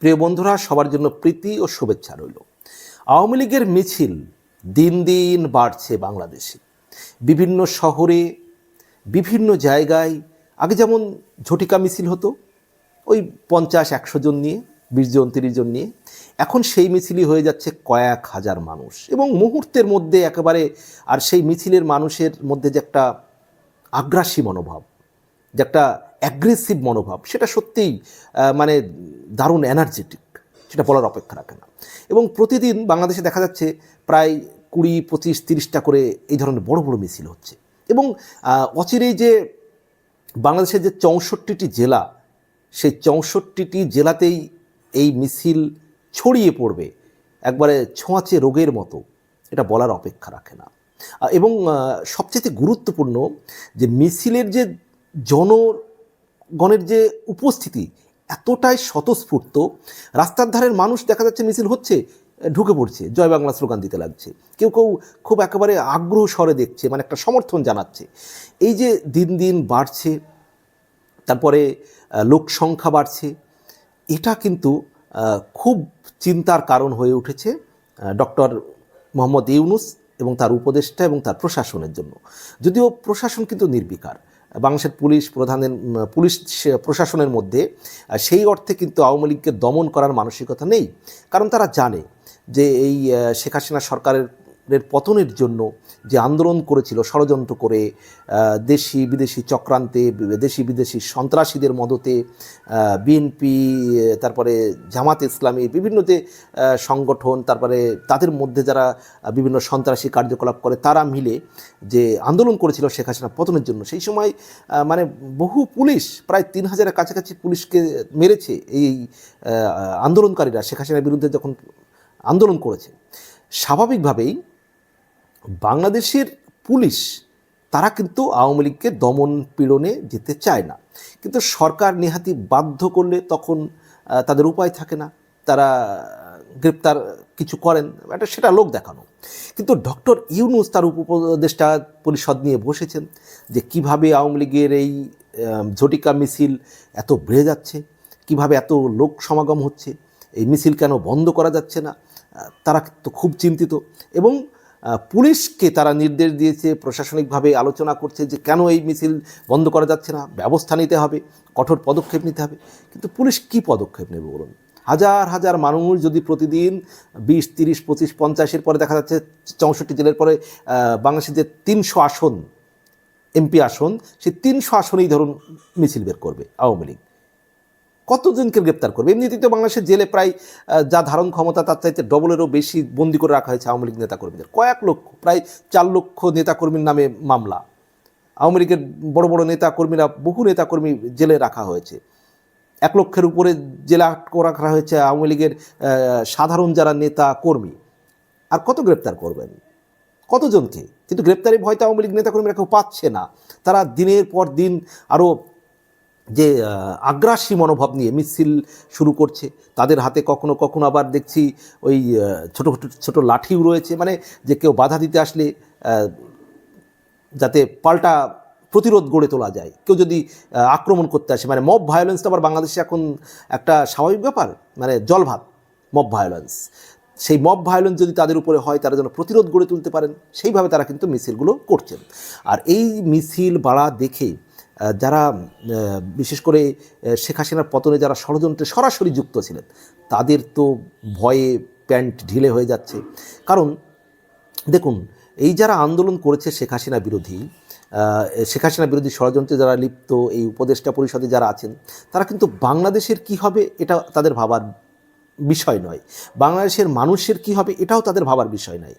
প্রিয় বন্ধুরা, সবার জন্য প্রীতি ও শুভেচ্ছা রইল। আওয়ামী লীগের মিছিল দিন দিন বাড়ছে বাংলাদেশে। বিভিন্ন শহরে, বিভিন্ন জায়গায় আগে যেমন ঝটিকা মিছিল হতো, ওই পঞ্চাশ, একশো জন নিয়ে, বিশ জন, তিরিশ জন নিয়ে, এখন সেই মিছিলই হয়ে যাচ্ছে কয়েক হাজার মানুষ। এবং মুহূর্তের মধ্যে একেবারে আর সেই মিছিলের মানুষের মধ্যে যে একটা আগ্রাসী মনোভাব যে একটা অ্যাগ্রেসিভ মনোভাব, সেটা সত্যিই মানে দারুণ এনার্জেটিক সেটা বলার অপেক্ষা রাখে না। এবং প্রতিদিন বাংলাদেশে দেখা যাচ্ছে প্রায় কুড়ি, পঁচিশ, তিরিশটা করে এই ধরনের বড় বড় মিছিল হচ্ছে। এবং অচিরেই যে বাংলাদেশের যে চৌষট্টিটি জেলা, সেই চৌষট্টিটি জেলাতেই এই মিছিল ছড়িয়ে পড়বে, একবারে ছোঁয়াচে রোগের মতো, এটা বলার অপেক্ষা রাখে না। এবং সবচেয়ে গুরুত্বপূর্ণ যে মিছিলের যে জনগণের যে উপস্থিতি এতটাই স্বতঃস্ফূর্ত, রাস্তার ধারের মানুষ দেখা যাচ্ছে মিছিল হচ্ছে, ঢুকে পড়ছে, জয় বাংলা স্লোগান দিতে লাগছে। কেউ কেউ খুব একেবারে আগ্রহ স্বরে দেখছে মানে একটা সমর্থন জানাচ্ছে। এই যে দিন দিন বাড়ছে, তারপরে লোক সংখ্যা বাড়ছে, এটা কিন্তু খুব চিন্তার কারণ হয়ে উঠেছে ডক্টর মোহাম্মদ ইউনুস এবং তার উপদেষ্টা এবং তার প্রশাসনের জন্য। যদিও প্রশাসন কিন্তু নির্বিকার বাংলাদেশের পুলিশ প্রধানের পুলিশ প্রশাসনের মধ্যে সেই অর্থে কিন্তু আওয়ামী লীগকে দমন করার মানসিকতা নেই। কারণ তারা জানে যে এই শেখ হাসিনা সরকারের এর পতনের জন্য যে আন্দোলন করেছিল, ষড়যন্ত্র করে দেশি বিদেশি চক্রান্তে, দেশি বিদেশি সন্ত্রাসীদের মদতে বিএনপি তারপরে জামাত ইসলামী, বিভিন্ন যে সংগঠন, তারপরে তাদের মধ্যে যারা বিভিন্ন সন্ত্রাসী কার্যকলাপ করে, তারা মিলে যে আন্দোলন করেছিল শেখ হাসিনা পতনের জন্য। সেই সময় মানে বহু পুলিশ, প্রায় তিন হাজারের কাছাকাছি পুলিশকে মেরেছে এই আন্দোলনকারীরা, শেখ হাসিনার বিরুদ্ধে যখন আন্দোলন করেছে। স্বাভাবিকভাবেই বাংলাদেশের পুলিশ, তারা কিন্তু আওয়ামী লীগকে দমন পীড়নে যেতে চায় না। কিন্তু সরকার নেহাতি বাধ্য করলে তখন তাদের উপায় থাকে না। তারা গ্রেপ্তার কিছু করেন। এটা সেটা লোক দেখানো। কিন্তু ডক্টর ইউনুস তার উপদেষ্টা পরিষদ নিয়ে বসেছেন যে কীভাবে আওয়ামী লীগের এই ঝটিকা মিছিল এত বেড়ে যাচ্ছে, কীভাবে এত লোক সমাগম হচ্ছে, এই মিছিল কেন বন্ধ করা যাচ্ছে না? তারা তো খুব চিন্তিত। এবং পুলিশকে তারা নির্দেশ দিয়েছে, প্রশাসনিকভাবে আলোচনা করছে যে কেন এই মিছিল বন্ধ করা যাচ্ছে না, ব্যবস্থা নিতে হবে, কঠোর পদক্ষেপ নিতে হবে। কিন্তু পুলিশ কি পদক্ষেপ নেবে বলুন? হাজার হাজার মানুষ যদি প্রতিদিন বিশ, তিরিশ, পঁচিশ, পঞ্চাশের পরে দেখা যাচ্ছে চৌষট্টি জেলার পরে বাংলাদেশের যে তিনশো আসন, এমপি আসন, সেই তিনশো আসনেই ধরুন মিছিল বের করবে আওয়ামী লীগ। কতজনকে গ্রেপ্তার করবে? এমনিতেই তো বাংলাদেশের জেলে প্রায় যা ধারণ ক্ষমতা তার চাইতে ডবলেরও বেশি বন্দি করে রাখা হয়েছে আওয়ামী লীগ নেতাকর্মীদের। কয়েক লক্ষ, প্রায় চার লক্ষ নেতাকর্মীর নামে মামলা। আওয়ামী লীগের বড় বড় নেতাকর্মীরা, বহু নেতাকর্মী জেলে রাখা হয়েছে। এক লক্ষের উপরে জেলে আটক রাখা হয়েছে আওয়ামী লীগের সাধারণ যারা নেতা কর্মী আর কত গ্রেপ্তার করবেন? কতজনকে? কিন্তু গ্রেপ্তারি ভয়তো আওয়ামী লীগ নেতাকর্মীরা কেউ পাচ্ছে না। তারা দিনের পর দিন আরও যে আগ্রাসী মনোভাব নিয়ে মিছিল শুরু করছে। তাদের হাতে কখনো কখনো আবার দেখছি ওই ছোটো ছোটো লাঠিও রয়েছে। মানে যে কেউ বাধা দিতে আসলে যাতে পাল্টা প্রতিরোধ গড়ে তোলা যায়। কেউ যদি আক্রমণ করতে আসে মানে মব ভায়োলেন্স তো আবার বাংলাদেশে এখন একটা স্বাভাবিক ব্যাপার মানে জলভাত মব ভায়োলেন্স সেই মব ভায়োলেন্স যদি তাদের উপরে হয়, তারা যেন প্রতিরোধ গড়ে তুলতে পারেন, সেইভাবে তারা কিন্তু মিছিলগুলো করছেন। আর এই মিছিল বাড়া দেখে যারা বিশেষ করে শেখ হাসিনার পতনে যারা ষড়যন্ত্রে সরাসরি যুক্ত ছিলেন, তাদের তো ভয়ে প্যান্ট ঢিলে হয়ে যাচ্ছে। কারণ, দেখুন, এই যারা আন্দোলন করেছে শেখ হাসিনা বিরোধী শেখ হাসিনা বিরোধী ষড়যন্ত্রে যারা লিপ্ত, এই উপদেষ্টা পরিষদে যারা আছেন, তারা কিন্তু বাংলাদেশের কি হবে, এটা তাদের ভাবার বিষয় নয়। বাংলাদেশের মানুষের কি হবে এটাও তাদের ভাবার বিষয় নয়।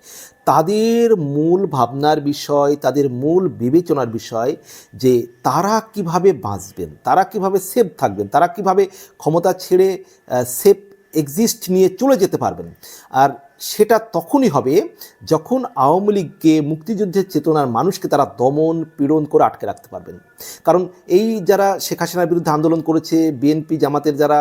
তাদের মূল ভাবনার বিষয়, তাদের মূল বিবেচনার বিষয় যে তারা কীভাবে বাঁচবেন, তারা কীভাবে সেফ থাকবেন, তারা কীভাবে ক্ষমতা ছেড়ে সেফ এক্সিস্ট নিয়ে চলে যেতে পারবেন। আর সেটা তখনই হবে যখন আওয়ামী লীগকে মুক্তিযুদ্ধের চেতনার মানুষকে তারা দমন, পীড়ন করে আটকে রাখতে পারবেন। কারণ এই যারা শেখ হাসিনার বিরুদ্ধে আন্দোলন করেছে, বিএনপি, জামাতের যারা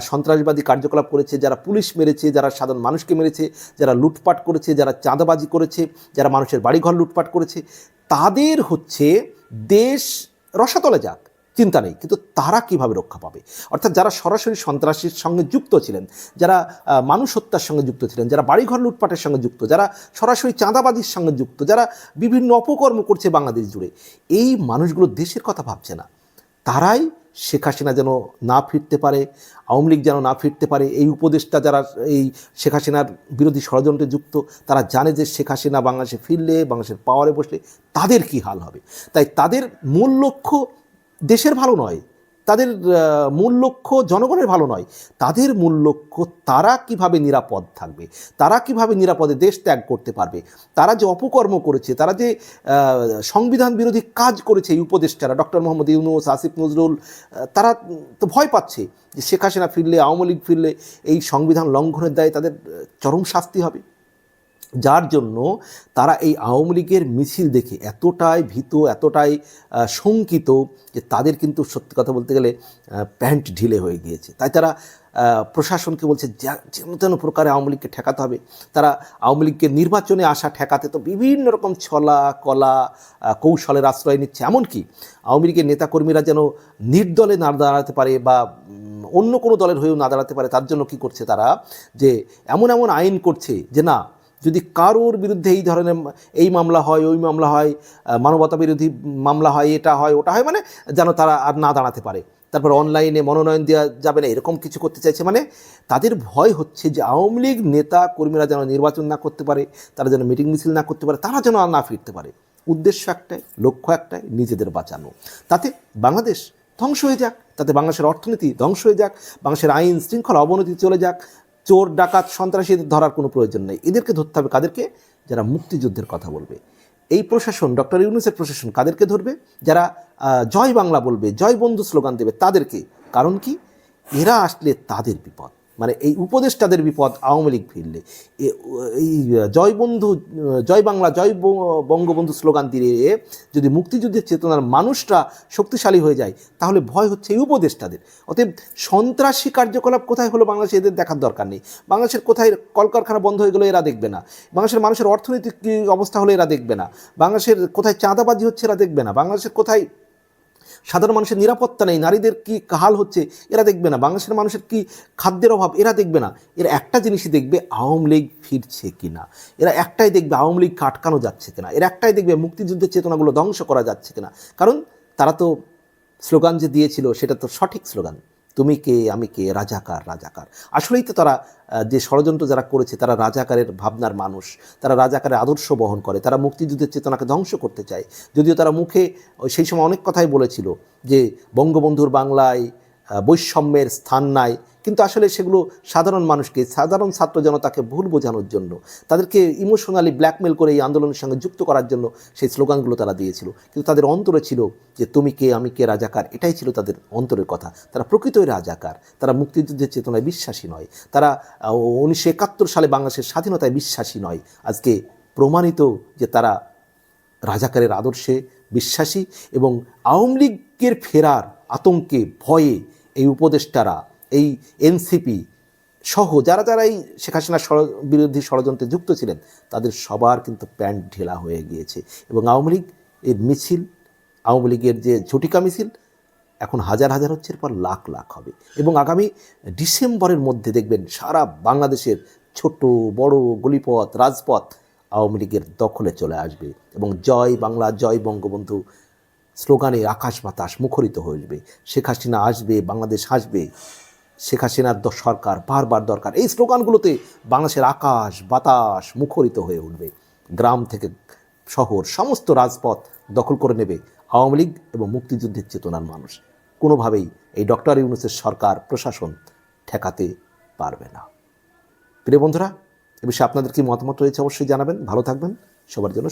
সন্ত্রাসবাদী কার্যকলাপ করেছে, যারা পুলিশ মেরেছে, যারা সাধারণ মানুষকে মেরেছে, যারা লুটপাট করেছে, যারা চাঁদাবাজি করেছে, যারা মানুষের বাড়িঘর লুটপাট করেছে, তাদের হচ্ছে দেশ রসাতলে যাক। চিন্তা নেই, কিন্তু তারা কীভাবে রক্ষা পাবে? অর্থাৎ যারা সরাসরি সন্ত্রাসীর সঙ্গে যুক্ত ছিলেন, যারা মানুষ হত্যার সঙ্গে যুক্ত ছিলেন, যারা বাড়িঘর লুটপাটের সঙ্গে যুক্ত, যারা সরাসরি চাঁদাবাজির সঙ্গে যুক্ত, যারা বিভিন্ন অপকর্ম করছে বাংলাদেশ জুড়ে, এই মানুষগুলো দেশের কথা ভাবছে না। তারাই শেখ হাসিনা যেন না ফিরতে পারে, আওয়ামী লীগ যেন না ফিরতে পারে, এই উপদেশটা যারা, এই শেখ হাসিনার বিরোধী ষড়যন্ত্রে যুক্ত, তারা জানে যে শেখ হাসিনা বাংলাদেশে ফিরলে, বাংলাদেশের পাওয়ারে বসলে তাদের কি হাল হবে? তাই তাদের মূল লক্ষ্য দেশের ভালো নয়, তাদের মূল লক্ষ্য জনগণের ভালো নয়, তাদের মূল লক্ষ্য তারা কীভাবে নিরাপদ থাকবে, তারা কীভাবে নিরাপদে দেশ ত্যাগ করতে পারবে, তারা যে অপকর্ম করেছে, তারা যে সংবিধান বিরোধী কাজ করেছে এই উপদেষ্টারা, ডক্টর মোহাম্মদ ইউনুস, আসিফ নজরুল তারা তো ভয় পাচ্ছে যে শেখ হাসিনা ফিরলে, আওয়ামী লীগ ফিরলে এই সংবিধান লঙ্ঘনের দায়ে তাদের চরম শাস্তি হবে। যার জন্য তারা এই আওয়ামী লীগের মিছিল দেখে এতটাই ভীত, এতটাই শঙ্কিত যে তাদের কিন্তু সত্যি কথা বলতে গেলে প্যান্ট ঢিলে হয়ে গিয়েছে। তাই তারা প্রশাসনকে বলছে, যা- যেন তেন প্রকারে আওয়ামী লীগকে ঠেকাতে হবে। তারা আওয়ামী লীগকে নির্বাচনে আসা ঠেকাতে তো বিভিন্ন রকম ছলা, কলা কৌশলের আশ্রয় নিচ্ছে। এমনকি আওয়ামী লীগের নেতাকর্মীরা যেন নির্দলে না দাঁড়াতে পারে বা অন্য কোনো দলের হয়েও না দাঁড়াতে পারে, তার জন্য কি করছে তারা? যে এমন এমন আইন করছে যে না যদি কারোর বিরুদ্ধে এই ধরনের এই মামলা হয়, ওই মামলা হয় মানবতা বিরোধী মামলা হয়, এটা হয়, ওটা হয় মানে যেন তারা আর না দাঁড়াতে পারে। তারপর অনলাইনে মনোনয়ন দেওয়া যাবে না, এরকম কিছু করতে চাইছে মানে তাদের ভয় হচ্ছে যে আওয়ামী লীগ নেতা কর্মীরা যেন নির্বাচন না করতে পারে, তারা যেন মিটিং মিছিল না করতে পারে, তারা যেন আর না ফিরতে পারে। উদ্দেশ্য একটাই, লক্ষ্য একটাই, নিজেদের বাঁচানো। তাতে বাংলাদেশ ধ্বংস হয়ে যাক, তাতে বাংলাদেশের অর্থনীতি ধ্বংস হয়ে যাক, বাংলাদেশের আইন শৃঙ্খলা অবনতি চলে যাক চোর, ডাকাত, সন্ত্রাসীদের ধরার কোনো প্রয়োজন নেই। এদেরকে ধরতে হবে কাদেরকে? যারা মুক্তিযুদ্ধের কথা বলবে। এই প্রশাসন, ডক্টর ইউনুসের প্রশাসন কাদেরকে ধরবে? যারা জয় বাংলা বলবে, জয় বন্ধু স্লোগান দেবে তাদেরকে। কারণ কি? এরা আসলে তাদের বিপদ। মানে এই উপদেষ্টাদের বিপদ আওয়ামী লীগ ফিরলে। এই, জয় বন্ধু, জয় বাংলা, জয় বঙ্গবন্ধু স্লোগান দিয়ে যদি মুক্তিযুদ্ধের চেতনার মানুষরা শক্তিশালী হয়ে যায়, তাহলে ভয় হচ্ছে এই উপদেষ্টাদের। অতএব সন্ত্রাসী কার্যকলাপ কোথায় হলো বাংলাদেশে এদের দেখার দরকার নেই। বাংলাদেশের কোথায় কলকারখানা বন্ধ হয়ে গেলো এরা দেখবে না। বাংলাদেশের মানুষের অর্থনৈতিক অবস্থা হলো এরা দেখবে না। বাংলাদেশের কোথায় চাঁদাবাজি হচ্ছে এরা দেখবে না। বাংলাদেশের কোথায় সাধারণ মানুষের নিরাপত্তা নেই, নারীদের কি কাহাল হচ্ছে, এরা দেখবে না। বাংলাদেশের মানুষের কি খাদ্যের অভাব, এরা দেখবে না। এরা একটা জিনিসই দেখবে, আওয়ামী লীগ ফিরছে কি না এরা একটাই দেখবে, আওয়ামী লীগ কাটকানো যাচ্ছে কিনা। এরা একটাই দেখবে, মুক্তিযুদ্ধের চেতনাগুলো ধ্বংস করা যাচ্ছে কিনা। কারণ তারা তো স্লোগান যে দিয়েছিল, সেটা তো সঠিক স্লোগান। তুমি কে? আমি কে? রাজাকার রাজাকার। আসলেই তো তারা যে ষড়যন্ত্র যারা করেছে, তারা রাজাকারের ভাবনার মানুষ। তারা রাজাকারের আদর্শ বহন করে। তারা মুক্তিযুদ্ধের চেতনাকে ধ্বংস করতে চায়। যদিও তারা মুখে সেই সময় অনেক কথাই বলেছিল যে বঙ্গবন্ধুর বাংলায় বৈষম্যের স্থান নাই। কিন্তু আসলে সেগুলো সাধারণ মানুষকে, সাধারণ ছাত্র জনতাকে ভুল বোঝানোর জন্য, তাদেরকে ইমোশনালি ব্ল্যাকমেল করে এই আন্দোলনের সঙ্গে যুক্ত করার জন্য সেই স্লোগানগুলো তারা দিয়েছিল। কিন্তু তাদের অন্তরে ছিল যে তুমি কে, আমি কে, রাজাকার, এটাই ছিল তাদের অন্তরের কথা। তারা প্রকৃতই রাজাকার, তারা মুক্তিযুদ্ধের চেতনায় বিশ্বাসী নয়। তারা উনিশশো একাত্তর সালে বাংলাদেশের স্বাধীনতায় বিশ্বাসী নয়। আজকে প্রমাণিত যে তারা রাজাকারের আদর্শে বিশ্বাসী এবং আওয়ামী লীগের ফেরার আতঙ্কে ভয়ে এই উপদেষ্টারা এই এনসিপি সহ যারা যারা এই শেখ হাসিনা ষড়- বিরোধী ষড়যন্ত্রে যুক্ত ছিলেন, তাদের সবার কিন্তু প্যান্ট ঢেলা হয়ে গিয়েছে। এবং আওয়ামী লীগ এর মিছিল, আওয়ামী লীগের যে ঝটিকা মিছিল, এখন হাজার হাজার হচ্ছে, এরপর লাখ লাখ হবে। এবং আগামী ডিসেম্বরের মধ্যে দেখবেন সারা বাংলাদেশের ছোট, বড় গলিপথ, রাজপথ আওয়ামী লীগের দখলে চলে আসবে। এবং জয় বাংলা, জয় বঙ্গবন্ধু স্লোগানে আকাশ বাতাস মুখরিত হয়ে উঠবে। শেখ হাসিনা আসবে, বাংলাদেশ আসবে। শেখ হাসিনার সরকার বারবার দরকার। এই স্লোগানগুলোতে বাংলাদেশের আকাশ, বাতাস মুখরিত হয়ে উঠবে। গ্রাম থেকে শহর, সমস্ত রাজপথ দখল করে নেবে আওয়ামী লীগ এবং মুক্তিযুদ্ধের চেতনার মানুষ। কোনোভাবেই এই ডক্টর ইউনুসের সরকার, প্রশাসন ঠেকাতে পারবে না। প্রিয় বন্ধুরা, এ বিষয়ে আপনাদের কি মতামত রয়েছে অবশ্যই জানাবেন। ভালো থাকবেন। সবার জন্য